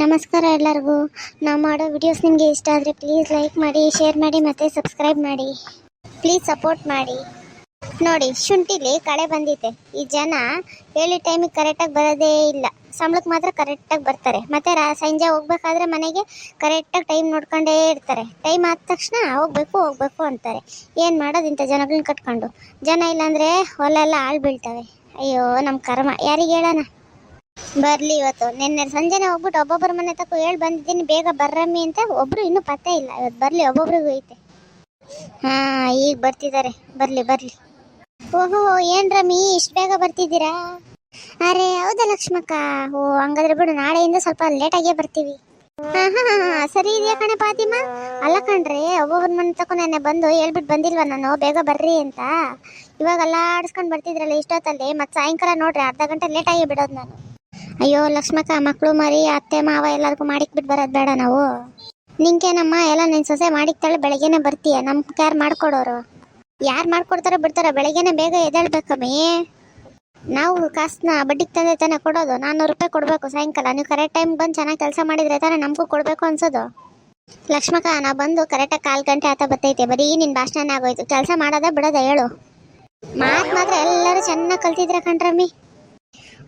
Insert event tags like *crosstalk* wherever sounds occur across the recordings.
ನಮಸ್ಕಾರ ಎಲ್ಲರಿಗೂ. ನಾವು ಮಾಡೋ ವಿಡಿಯೋಸ್ ನಿಮಗೆ ಇಷ್ಟ ಆದರೆ ಪ್ಲೀಸ್ ಲೈಕ್ ಮಾಡಿ ಶೇರ್ ಮಾಡಿ ಮತ್ತು ಸಬ್ಸ್ಕ್ರೈಬ್ ಮಾಡಿ. ಪ್ಲೀಸ್ ಸಪೋರ್ಟ್ ಮಾಡಿ. ನೋಡಿ, ಶುಂಠಿಲಿ ಕಳೆ ಬಂದಿದೆ. ಈ ಜನ ಹೇಳಿ ಟೈಮಿಗೆ ಕರೆಕ್ಟಾಗಿ ಬರೋದೇ ಇಲ್ಲ. ಸಂಬಳಕ್ಕೆ ಮಾತ್ರ ಕರೆಕ್ಟಾಗಿ ಬರ್ತಾರೆ. ಮತ್ತು ರಾ, ಸಂಜೆ ಹೋಗ್ಬೇಕಾದ್ರೆ ಮನೆಗೆ ಕರೆಕ್ಟಾಗಿ ಟೈಮ್ ನೋಡ್ಕೊಂಡೇ ಇರ್ತಾರೆ. ಟೈಮ್ ಆದ ತಕ್ಷಣ ಹೋಗ್ಬೇಕು ಹೋಗ್ಬೇಕು ಅಂತಾರೆ. ಏನು ಮಾಡೋದು ಇಂಥ ಜನಗಳನ್ನ ಕಟ್ಕೊಂಡು? ಜನ ಇಲ್ಲಾಂದರೆ ಹೊಲ ಎಲ್ಲ ಹಾಳು ಬೀಳ್ತವೆ. ಅಯ್ಯೋ ನಮ್ಮ ಕರ್ಮ. ಯಾರಿಗೆ ಹೇಳೋಣ? ಬರ್ಲಿ ಇವತ್ತು. ನಿನ್ನೆ ಸಂಜೆನೆ ಹೋಗ್ಬಿಟ್ಟು ಒಬ್ಬೊಬ್ಬರ ಮನೆ ತಕ್ಕ ಹೇಳಿ ಬಂದಿದ್ದೀನಿ ಬೇಗ ಬರ್ರಮ್ಮಿ ಅಂತ. ಒಬ್ರು ಇನ್ನೂ ಪತ್ತೆ ಇಲ್ಲ. ಇವತ್ತು ಬರ್ಲಿ ಒಬ್ಬೊಬ್ರಿಗೂ ಐತೆ. ಹಾ ಈಗ ಬರ್ತಿದ್ದಾರೆ ಬರ್ಲಿ ಬರ್ಲಿ. ಓಹೋ ಏನ್ ರಮ್ಮಿ ಇಷ್ಟು ಬೇಗ ಬರ್ತಿದ್ದೀರಾ? ಅರೆ ಹೌದಾ ಲಕ್ಷ್ಮಕ್ಕ? ಓ ಹಂಗಾದ್ರೆ ಬಿಡು ನಾಳೆಯಿಂದ ಸ್ವಲ್ಪ ಲೇಟಾಗೇ ಬರ್ತೀವಿ. ಹಾ ಹಾ, ಸರಿ ಇದೆಯಾ ಕಣೆ ಪಾತಿಮಾ ಅಲ್ಲ ಕಣ್ರಿ ಒಬ್ಬೊಬ್ಬರ ಮನೆ ತಕ್ಕ ನೆನ್ನೆ ಬಂದು ಹೇಳ್ಬಿಟ್ಟು ಬಂದಿಲ್ವಾ ನಾನು? ಬೇಗ ಬರ್ರಿ ಅಂತ. ಇವಾಗ ಎಲ್ಲ ಆಡಿಸ್ಕೊಂಡು ಬರ್ತಿದ್ರಲ್ಲ ಇಷ್ಟೊತ್ತಲ್ಲಿ ಮತ್ತೆ ಸಾಯಂಕಾಲ ನೋಡ್ರಿ ಅರ್ಧ ಗಂಟೆ ಲೇಟಾಗಿ ಬಿಡೋದು ನಾನು. ಅಯ್ಯೋ ಲಕ್ಷ್ಮಕ್ಕ ಮಕ್ಕಳು ಮರಿ, ಅತ್ತೆ, ಮಾವ ಎಲ್ಲರಿಗೂ ಮಾಡಿಕ್ಬಿಟ್ಟು ಬರೋದು ಬೇಡ ನಾವು. ನಿಂಕೇನಮ್ಮ ಎಲ್ಲ ನಿನ್ ಸೊಸೆ ಮಾಡಿಕ್ತಾಳೆ, ಬೆಳಗ್ಗೆನೆ ಬರ್ತೀಯ, ನಮ್ ಕ್ಯಾರ್ ಮಾಡ್ಕೊಡೋರು. ಯಾರು ಮಾಡ್ಕೊಡ್ತಾರೋ ಬಿಡ್ತಾರ, ಬೆಳಗ್ಗೆನೆ ಬೇಗ ಎದ್ದೇಳ್ಬೇಕಮ್ಮಿ ನಾವು ಕಾಸ್ನ ಬಡ್ಡಿಗೆ ತಂದೆ ತಾನೇ ಕೊಡೋದು, ನಾನ್ನೂರು ರೂಪಾಯಿ ಕೊಡಬೇಕು ಸಾಯಂಕಾಲ. ನೀವು ಕರೆಕ್ಟ್ ಟೈಮ್ ಬಂದು ಚೆನ್ನಾಗಿ ಕೆಲಸ ಮಾಡಿದ್ರೆ ತಾನೇ ನಮಗೂ ಕೊಡಬೇಕು ಅನ್ಸೋದು. ಲಕ್ಷ್ಮಕ್ಕ, ನಾ ಬಂದು ಕರೆಕ್ಟಾಗಿ ಕಾಲು ಗಂಟೆ ಆತ ಬರ್ತೈತೆ ಬರೀ ನಿನ್ನ ಭಾಷಣನೇ ಆಗೋಯ್ತು. ಕೆಲಸ ಮಾಡೋದ ಬಿಡೋದ ಹೇಳು. ಮಾತು ಮಾತ್ರ ಎಲ್ಲರೂ ಚೆನ್ನಾಗಿ ಕಲ್ತಿದ್ರೆ ಕಣ್ರಮ್ಮಿ.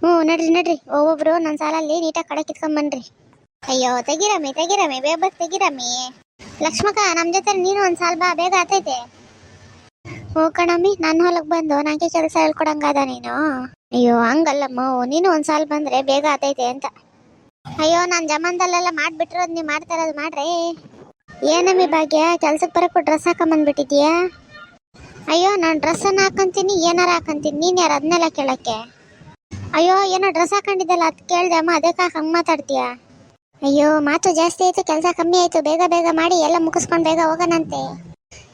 ಹ್ಞೂ, ನಡ್ರಿ ನಡ್ರಿ. ಒಬ್ಬೊಬ್ರು ನನ್ನ ಸಾಲಲ್ಲಿ ನೀಟಾಗಿ ಕಡೆ ಕಿತ್ಕೊಂಬನ್ರಿ ಅಯ್ಯೋ ತೆಗಿರಮ್ಮಿ ತೆಗಿರಮ್ಮಿ ಬೇಗ ತೆಗಿರಮ್ಮಿ ಲಕ್ಷ್ಮಕ್ಕ ನಮ್ಮ ಜೊತೆ ನೀನು ಒಂದು ಸಾಲ ಬಾ, ಬೇಗ ಆತೈತೆ. ಹ್ಞೂ ಕಣಮ್ಮಿ ನನ್ನ ಹೊಲಕ್ಕೆ ಬಂದು ನನಗೆ ಕೆಲಸ ಹೇಳ್ಕೊಡಂಗಾದ ನೀನು? ಅಯ್ಯೋ, ಹಂಗಲ್ಲಮ್ಮ, ನೀನು ಒಂದು ಸಾಲ ಬಂದರೆ ಬೇಗ ಆತೈತೆ ಅಂತ. ಅಯ್ಯೋ, ನಾನು ಜಮಾನದಲ್ಲೆಲ್ಲ ಮಾಡಿಬಿಟ್ಟಿರೋದು ನೀವು ಮಾಡ್ತಾರದು ಮಾಡ್ರಿ. ಏನಮ್ಮಿ ಭಾಗ್ಯ ಕೆಲ್ಸಕ್ಕೆ ಬರೋಕ್ಕೂ ಡ್ರೆಸ್ ಹಾಕೊಂಬಂದ್ಬಿಟ್ಟಿದ್ಯಾ ಅಯ್ಯೋ, ನಾನು ಡ್ರೆಸ್ಸನ್ನು ಹಾಕೊಂತೀನಿ, ಏನಾರ ಹಾಕೊಂತೀನಿ, ನೀನು ಯಾರು ಅದನ್ನೆಲ್ಲ ಕೇಳಕ್ಕೆ? ಅಯ್ಯೋ ಏನೋ ಡ್ರೆಸ್ ಹಾಕೊಂಡಿದ್ದಲ್ಲ ಅದು ಕೇಳ್ದೆ ಅಮ್ಮ ಅದಕ್ಕೆ ಹಂಗೆ ಮಾತಾಡ್ತೀಯ? ಅಯ್ಯೋ ಮಾತು ಜಾಸ್ತಿ ಆಯ್ತು ಕೆಲಸ ಕಮ್ಮಿ ಆಯ್ತು ಬೇಗ ಬೇಗ ಮಾಡಿ ಎಲ್ಲ ಮುಗಿಸ್ಕೊಂಡು ಬೇಗ ಹೋಗೋಣಂತೆ.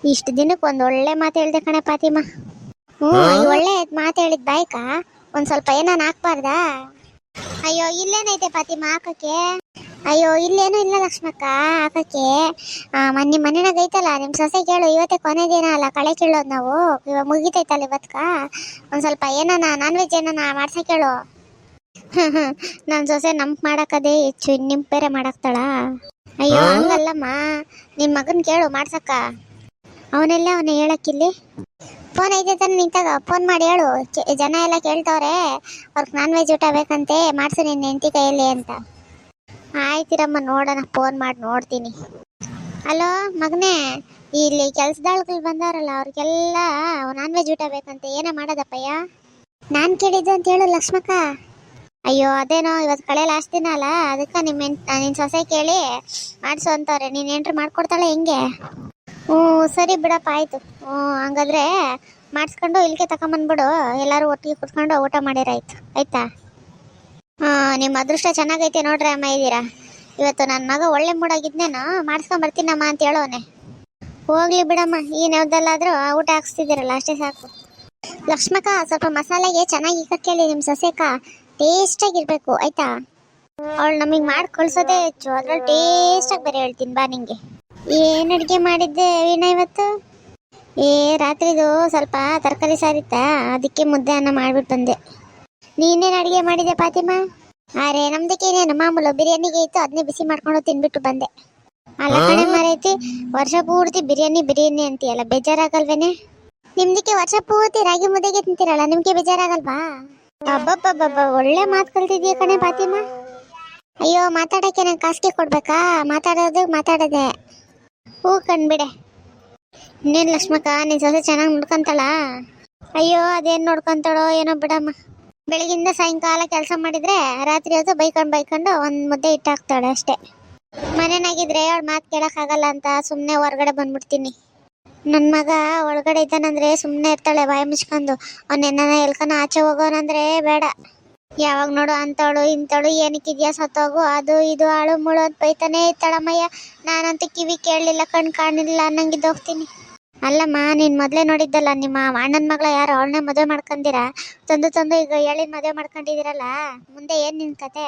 ಇಷ್ಟು ದಿನಕ್ಕೆ ಒಂದು ಒಳ್ಳೆ ಮಾತು ಹೇಳ್ದೆ ಕಣೆ ಪಾತಿಮಾ. ಹ್ಞೂ ಒಳ್ಳೆ ಮಾತು ಹೇಳಿದ ಬಾಯ್ಕ? ಒಂದು ಸ್ವಲ್ಪ ಏನಾನ ಹಾಕ್ಬಾರ್ದಾ? ಅಯ್ಯೋ ಇಲ್ಲೇನೈತೆ ಪಾತಿಮಾ ಹಾಕಕ್ಕೆ? ಅಯ್ಯೋ ಇಲ್ಲೇನೂ ಇಲ್ಲ ಲಕ್ಷ್ಮಕ್ಕ ಹಾಕಕ್ಕೆ. ಮೊನ್ನೆ ಮನೆನಾಗ ಐತಲ್ಲ ನಿಮ್ಮ ಸೊಸೆ ಕೇಳು ಇವತ್ತೇ ಕೊನೆ ದಿನ ಅಲ್ಲ ಕಳೆ ಕೀಳೋದು ನಾವು. ಇವಾಗ ಮುಗಿತೈತಲ್ಲ ಇವತ್ಕ? ಒಂದು ಸ್ವಲ್ಪ ಏನಾನ ನಾನ್ ವೆಜ್ ಏನಾನ ಮಾಡ್ಸಕ್ಕೆ ಹೇಳು *laughs* ನನ್ನ ಸೊಸೆ ನಂಪ್ ಮಾಡಕ್ಕದೇ ಹೆಚ್ಚು ನಿಮ್ ಬೇರೆ ಮಾಡಾಕ್ತಾಳ. ಅಯ್ಯೋ ಹಂಗಲ್ಲಮ್ಮ. ನಿಮ್ಮ ಮಗನ್ ಕೇಳು ಮಾಡ್ಸಕ್ಕ. ಅವನೆಲ್ಲ ಅವನ ಹೇಳಕ್ಕಿಲ್ಲಿ? ಫೋನ್ ಐತೆ ತಾನೆ ನಿಂತಾಗ ಫೋನ್ ಮಾಡಿ ಹೇಳು. ಜನ ಎಲ್ಲ ಕೇಳ್ತವ್ರೆ ಅವ್ರಿಗೆ ನಾನ್ ವೆಜ್ ಊಟ ಬೇಕಂತೆ ಮಾಡ್ಸು ನಿನ್ನ ಹೆಂಡತಿ ಕೈಯಲ್ಲಿ ಅಂತ. ಆಯ್ತಿರಮ್ಮ ನೋಡೋಣ ಫೋನ್ ಮಾಡಿ ನೋಡ್ತೀನಿ. ಅಲೋ, ಮಗನೇ, ಇಲ್ಲಿ ಕೆಲ್ಸದಾಳ್ಗಳು ಬಂದವರಲ್ಲ ಅವ್ರಿಗೆಲ್ಲ ನಾನ್ ವೆಜ್ ಊಟ ಬೇಕಂತೆ, ಏನ ಮಾಡೋದಪ್ಪಯ್ಯ? ನಾನು ಕೇಳಿದ್ದೆ ಅಂತ ಹೇಳು, ಲಕ್ಷ್ಮಕ್ಕ. ಅಯ್ಯೋ, ಅದೇನೋ ಇವತ್ತು ಕಳೆ ಲಾಸ್ಟ್ ದಿನ ಅಲ್ಲ, ಅದಕ್ಕೆ ನಿಮ್ಮ ನಿನ್ನ ಸೊಸೆ ಕೇಳಿ ಮಾಡಿಸು ಅಂತವ್ರೆ, ನೀನು ಎಂಟ್ರಿ ಮಾಡ್ಕೊಡ್ತಾಳೆ ಹೆಂಗೆ? ಹ್ಞೂ, ಸರಿ ಬಿಡಪ್ಪ, ಆಯಿತು. ಹ್ಞೂ, ಹಂಗಾದ್ರೆ ಮಾಡಿಸ್ಕೊಂಡು ಇಲ್ಲಿಗೆ ತಗೊಂಬಂದ್ಬಿಡು ಎಲ್ಲರೂ ಒಟ್ಟಿಗೆ ಕುತ್ಕೊಂಡು ಊಟ ಮಾಡಿರಾಯ್ತು ಆಯ್ತಾ? ನಿಮ್ಮ ಅದೃಷ್ಟ ಚೆನ್ನಾಗೈತೆ ನೋಡ್ರಿ ಅಮ್ಮ ಇದ್ದೀರಾ. ಇವತ್ತು ನನ್ನ ಮಗ ಒಳ್ಳೆ ಮೂಡಾಗಿದ್ನೇನು ಮಾಡಿಸ್ಕೊಂಡ್ ಬರ್ತೀನಮ್ಮ ಅಂತ ಹೇಳೋನೆ. ಹೋಗ್ಲಿ ಬಿಡಮ್ಮ, ಈ ಯಾವ್ದಲ್ಲಾದ್ರೂ ಊಟ ಹಾಕ್ಸ್ತಿದ್ದೀರಲ್ಲ, ಅಷ್ಟೇ ಸಾಕು. ಲಕ್ಷ್ಮಕ್ಕ, ಸ್ವಲ್ಪ ಮಸಾಲೆಗೆ ಚೆನ್ನಾಗಿ ಇಕ್ಕಕ್ಕೆ ಹೇಳಿ ನಿಮ್ಮ ಸೊಸೆಕ ಟೇಸ್ಟಾಗಿರ್ಬೇಕು ಆಯ್ತಾ? ಅವಳು ನಮಗೆ ಮಾಡಿ ಕಳ್ಸೋದೇ ಹೆಚ್ಚು, ಅದ್ರಲ್ಲಿ ಟೇಸ್ಟಾಗಿ ಬೇರೆ ಹೇಳ್ತೀನಿ, ಬಾ ನಿಂಗೆ. ಏನು ಅಡುಗೆ ಮಾಡಿದ್ದೆ ವೀಣಾ ಇವತ್ತು? ಏ, ರಾತ್ರಿದು ಸ್ವಲ್ಪ ತರಕಾರಿ ಸಾರಿತ್ತಾ, ಅದಕ್ಕೆ ಮುದ್ದೆ ಅನ್ನ ಮಾಡಿಬಿಟ್ಟು ಬಂದೆ. ನೀನೇನು ಅಡುಗೆ ಮಾಡಿದೆ ಫಾತಿಮಾ ಅರೆ ನಮ್ದಕ್ಕೆ ಏನೇನು ಮಾಮೂಲು ಬಿರಿಯಾನಿಗೆ ಇತ್ತು ಅದನ್ನೇ ಬಿಸಿ ಮಾಡ್ಕೊಂಡು ತಿನ್ಬಿಟ್ಟು ಬಂದೆ. ಅಲ್ಲ ಕಡೆ ಮಾರೈತಿ ವರ್ಷ ಪೂರ್ತಿ ಬಿರಿಯಾನಿ ಬಿರಿಯಾನಿ ಅಂತೀಯಲ್ಲ ಬೇಜಾರಾಗಲ್ವೇನೆ? ನಿಮ್ದಕ್ಕೆ ವರ್ಷ ಪೂರ್ತಿ ರಾಗಿ ಮುದ್ದೆಗೆ ತಿಂತೀರಲ್ಲ ನಿಮ್ಗೆ ಬೇಜಾರಾಗಲ್ವಾ? ಅಬ್ಬಬ್ಬಬ್ಬಬ್ಬ ಒಳ್ಳೆ ಮಾತು ಕಲ್ತಿದ್ಯ ಕಣೆ ಫಾತಿಮಾ ಅಯ್ಯೋ ಮಾತಾಡಕ್ಕೆ ನಂಗೆ ಕಾಸಿಗೆ ಕೊಡ್ಬೇಕಾ? ಮಾತಾಡೋದು ಮಾತಾಡದೆ. ಹೂ ಕಣ್ಬಿಡೆ ಇನ್ನೇನು ಲಕ್ಷ್ಮಕ್ಕ ನೀನು ಸೊಸೆ ಚೆನ್ನಾಗಿ ನೋಡ್ಕೊಂತಾಳ? ಅಯ್ಯೋ ಅದೇನು ನೋಡ್ಕೊಂತಾಳೋ ಏನೋ ಬಿಡಮ್ಮ. ಬೆಳಗಿಂದ ಸಾಯಂಕಾಲ ಕೆಲಸ ಮಾಡಿದ್ರೆ ರಾತ್ರಿ ಹೊತ್ತು ಬೈಕೊಂಡು ಬೈಕೊಂಡು ಒಂದು ಮುದ್ದೆ ಇಟ್ಟಾಕ್ತಾಳೆ ಅಷ್ಟೇ. ಮನೆನಾಗಿದ್ರೆ ಅವಳು ಮಾತು ಕೇಳೋಕ್ಕಾಗಲ್ಲ ಅಂತ ಸುಮ್ಮನೆ ಹೊರಗಡೆ ಬಂದ್ಬಿಡ್ತೀನಿ. ನನ್ನ ಮಗ ಒಳಗಡೆ ಇದ್ದಾನಂದ್ರೆ ಸುಮ್ಮನೆ ಇರ್ತಾಳೆ ಬಾಯಿ ಮುಚ್ಕೊಂಡು. ಅವನೆನ್ನ ಎಲ್ಕನ ಆಚೆ ಹೋಗೋನಂದ್ರೆ ಬೇಡ. ಯಾವಾಗ ನೋಡು ಅಂತವಳು ಇಂಥವಳು ಏನಕ್ಕಿದ್ಯಾ ಸತ್ತೋಗು, ಅದು ಇದು ಆಳು ಮುಳು ಅಂತ ಬೈತಾನೆ ಇರ್ತಾಳಮ್ಮಯ್ಯ ನಾನಂತೂ ಕಿವಿ ಕೇಳಲಿಲ್ಲ, ಕಣ್ ಕಾಣಲಿಲ್ಲ ಅನ್ನಂಗಿದ್ದು ಹೋಗ್ತೀನಿ ಅಲ್ಲಮ್ಮ, ನೀನ್ ಮೊದಲೇ ನೋಡಿದ್ದಲ್ಲ, ನಿಮ್ಮ ಅಣ್ಣನ ಮಗಳ ಯಾರು ಅವಳನ್ನೇ ಮದುವೆ ಮಾಡ್ಕೊಂಡಿರಾ ತಂದು ತಂದು ಈಗ ಹೇಳಿನ ಮದುವೆ ಮಾಡ್ಕೊಂಡಿದಿರಲ್ಲ, ಮುಂದೆ ಏನು ನಿನ್ ಕತೆ?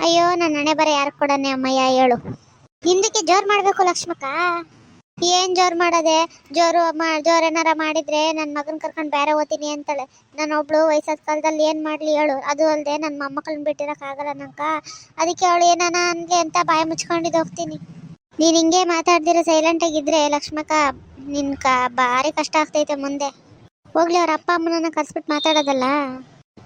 ಅಯ್ಯೋ ನನ್ನ ಹಣೆ ಬರ ಯಾರು ಕೊಡನೆ ಅಮ್ಮಯ್ಯ, ಹೇಳು. ಹಿಂದಕ್ಕೆ ಜೋರ್ ಮಾಡಬೇಕು ಲಕ್ಷ್ಮಕ್ಕ. ಏನ್ ಜೋರ್ ಮಾಡೋದೆ? ಜೋರು ಮಾ, ಜೋರ್ ಏನಾರ ಮಾಡಿದ್ರೆ ನನ್ನ ಮಗನ್ ಕರ್ಕೊಂಡು ಬೇರೆ ಓದ್ತೀನಿ ಅಂತಾಳೆ. ನಾನು ಒಬ್ಳು ವಯಸ್ಸಾದ ಕಾಲದಲ್ಲಿ ಏನ್ ಮಾಡ್ಲಿ ಹೇಳು. ಅದು ಅಲ್ಲದೆ ನನ್ನ ಮೊಮ್ಮಕ್ಕಳನ್ನ ಬಿಟ್ಟಿರಕ್ ಆಗಲ್ಲ ನಂಕ ಅದಕ್ಕೆ ಅವಳು ಏನಾನ ಅಂದ್ಲಿ ಅಂತ ಬಾಯಿ ಮುಚ್ಕೊಂಡಿದ್ದು ಹೋಗ್ತೀನಿ. ನೀನ್ ಹಿಂಗೆ ಮಾತಾಡ್ದಿರ ಸೈಲೆಂಟ್ ಆಗಿದ್ರೆ ಲಕ್ಷ್ಮಕ್ಕ ನಿನ್ ಕ, ಭಾರಿ ಕಷ್ಟ ಆಗ್ತೈತೆ ಮುಂದೆ. ಹೋಗ್ಲಿ, ಅವ್ರ ಅಪ್ಪ ಅಮ್ಮನ ಕರ್ಸ್ಬಿಟ್ಟು ಮಾತಾಡೋದಲ್ಲ?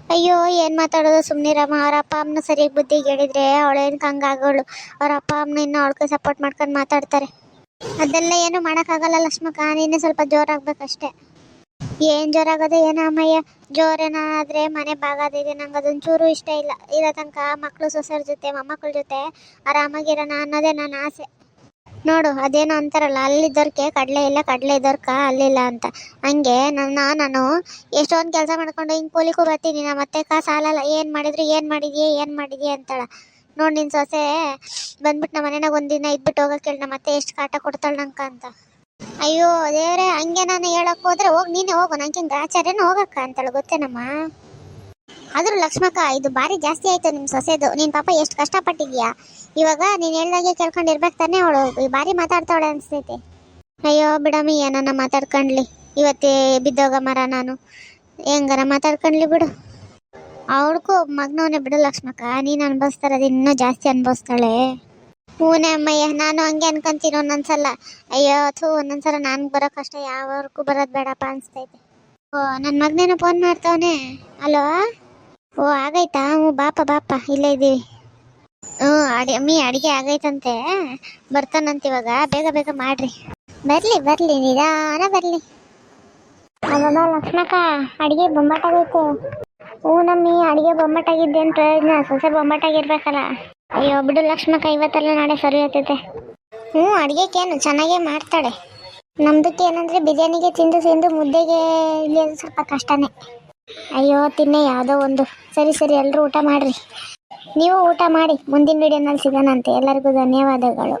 ಅಯ್ಯೋ, ಏನ್ ಮಾತಾಡೋದು? ಸುಮ್ನಿರಮ್ಮ ಅವ್ರ ಅಪ್ಪ ಅಮ್ಮನ ಸರಿಯಾಗಿ ಬುದ್ಧಿ ಹೇಳಿದ್ರೆ ಅವಳೇನ್ ಹಂಗಾಗೋಳು ಅವ್ರ ಅಪ್ಪ ಅಮ್ಮನ ಇನ್ನೂ ಕೈ ಸಪೋರ್ಟ್ ಮಾಡ್ಕೊಂಡು ಮಾತಾಡ್ತಾರೆ. ಅದೆಲ್ಲ ಏನು ಮಾಡೋಕ್ಕಾಗಲ್ಲ ಲಕ್ಷ್ಮಕ್ಕ. ನೀನೇ ಸ್ವಲ್ಪ ಜೋರಾಗಬೇಕಷ್ಟೇ. ಏನ್ ಜೋರಾಗೋದು? ಏನ ಅಮ್ಮಯ್ಯ ಜೋರೇನಾದ್ರೆ ಮನೆ ಬಾಗಾದಿದೆ. ನಂಗೆ ಅದೊಂಚೂರು ಇಷ್ಟ ಇಲ್ಲ. ಇರೋ ತನಕ ಮಕ್ಕಳು ಸೊಸೆಯರ ಜೊತೆ, ಮೊಮ್ಮಕ್ಕಳ ಜೊತೆ ಆರಾಮಾಗಿರೋಣ ಅನ್ನೋದೇ ನನ್ನ ಆಸೆ. ನೋಡು, ಅದೇನೋ ಅಂತಾರಲ್ಲ ಅಲ್ಲಿದ್ದವ್ರಿಗೆ ಕಡಲೆ ಇಲ್ಲ, ಕಡಲೆ ಇದ್ದವ್ರಕ ಅಲ್ಲಿಲ್ಲ ಅಂತ. ಹಂಗೆ ನನ್ನ ನಾನು ಎಷ್ಟೊಂದು ಕೆಲಸ ಮಾಡ್ಕೊಂಡು ಹಿಂಗೆ ಕೂಲಿಗೂ ಬರ್ತೀನಿ ನಮ್ಮ ಮತ್ತೆ ಕಾ ಸಾಲಲ್ಲ, ಏನು ಮಾಡಿದ್ರು, ಏನು ಮಾಡಿದ್ಯಾ ಏನು ಮಾಡಿದ್ಯಾ ಅಂತಾಳ. ನೋಡಿ ನಿನ್ನ ಸೊಸೆ ಬಂದ್ಬಿಟ್ಟು ನಮ್ಮ ಮನೆಯಾಗ ಒಂದಿನ ಇದ್ಬಿಟ್ಟು ಹೋಗಕ್ಕೆ ಹೇಳಿ ನಮ್ಮ ಎಷ್ಟು ಕಾಟ ಕೊಡ್ತಾಳೆ ನಂಕ ಅಂತ. ಅಯ್ಯೋ, ದೇವ್ರೆ, ಹಂಗೆ ನಾನು ಹೇಳಕ್ ಹೋದ್ರೆ ಹೋಗಿ, ನೀನೇ ಹೋಗು, ನಂಗೆ ಹಿಂಗೆ ಆಚಾರ್ಯನ ಹೋಗಕ್ಕ ಅಂತಾಳೆ, ಗೊತ್ತೇನಮ್ಮ? ಆದ್ರೂ ಲಕ್ಷ್ಮಕ್ಕ, ಇದು ಭಾರಿ ಜಾಸ್ತಿ ಆಯ್ತು ನಿಮ್ಮ ಸೊಸೆದು. ನಿನ್ ಪಾಪ ಎಷ್ಟು ಕಷ್ಟಪಟ್ಟಿದ್ಯಾ ಇವಾಗ ನೀನ್ ಹೇಳ್ದಾಗೆ ಕೇಳ್ಕೊಂಡಿರ್ಬೇಕು ತಾನೇ ಅವಳು. ಈ ಬಾರಿ ಮಾತಾಡ್ತಾವಳೆ ಅನ್ಸ್ತೈತೆ. ಅಯ್ಯೋ ಬಿಡಮ್ಮಿ ಏನನ್ನ ಮಾತಾಡ್ಕೊಂಡ್ಲಿ? ಇವತ್ತೇ ಬಿದ್ದೋಗ ಮರ ನಾನು. ಹೆಂಗಾರ ಮಾತಾಡ್ಕೊಂಡ್ಲಿ ಬಿಡು. ಅವಳಿಗೂ ಮಗ್ನವನೇ ಬಿಡು ಲಕ್ಷ್ಮಕ್ಕ. ನೀನು ಅನ್ಭವಿಸ್ತಾರದು ಇನ್ನೂ ಜಾಸ್ತಿ ಅನ್ಭವಿಸ್ತಾಳೆ. ಹೂನೇ ಅಮ್ಮಯ್ಯ, ನಾನು ಹಂಗೆ ಅನ್ಕೊಂತೀನಿ ಒಂದೊಂದ್ಸಲ. ಅಯ್ಯೋ ಥೂ, ಒಂದೊಂದ್ಸಲ ನನ್ಗೆ ಬರೋ ಕಷ್ಟ ಯಾವರ್ಗೂ ಬರೋದು ಬೇಡಪ್ಪ ಅನ್ಸ್ತೈತೆ. ಓ ನನ್ನ ಮಗನೇನೋ ಫೋನ್ ಮಾಡ್ತಾವನೆ. ಅಲೋ ಓ ಆಗೈತಾ? ಹ್ಞೂ ಬಾಪ ಬಾಪ ಇಲ್ಲೇ ಇದ್ದೀವಿ. ಹ್ಞೂ ಅಡಿ ಅಮ್ಮಿ ಅಡಿಗೆ ಆಗೈತಂತೆ. ಬರ್ತಾನಂತ ಇವಾಗ ಬೇಗ ಬೇಗ ಮಾಡ್ರಿ. ಬರಲಿ ಬರಲಿ ನಿಧಾನ ಬರಲಿ. ಅಲ್ಲಮ್ಮ ಲಕ್ಷ್ಮಕ್ಕ ಅಡಿಗೆ ಬೊಂಬಾಟಾಗೈತೆ ಹ್ಞೂ ನಮ್ಮಿ ಅಡಿಗೆ ಅಂತ ಪ್ರಯೋಜನ? ಸೊಸೆ ಬೊಂಬಾಟಾಗಿರ್ಬೇಕಲ್ಲ ಅಯ್ಯೋ ಬಿಡು ಲಕ್ಷ್ಮಕ್ಕ ಇವತ್ತೆಲ್ಲ ನಾಳೆ ಸರಿ ಹೋಗ್ತೈತೆ ಹ್ಞೂ ಅಡಿಗೆಗೇನು ಚೆನ್ನಾಗೇ ಮಾಡ್ತಾಳೆ. ನಮ್ದಕ್ಕೆ ಏನಂದ್ರೆ ಬಿರಿಯಾನಿಗೆ ತಿಂದು ತಿಂದು ಮುದ್ದೆಗೆ ಇಲ್ಲಿ ಸ್ವಲ್ಪ ಕಷ್ಟನೇ. ಅಯ್ಯೋ, ತಿನ್ನೆ ಯಾವುದೋ ಒಂದು. ಸರಿ ಸರಿ ಎಲ್ಲರೂ ಊಟ ಮಾಡ್ರಿ. ನೀವು ಊಟ ಮಾಡಿ, ಮುಂದಿನ ವಿಡಿಯೋನಲ್ಲಿ ಸಿಗೋಣಂತೆ. ಎಲ್ಲರಿಗೂ ಧನ್ಯವಾದಗಳು.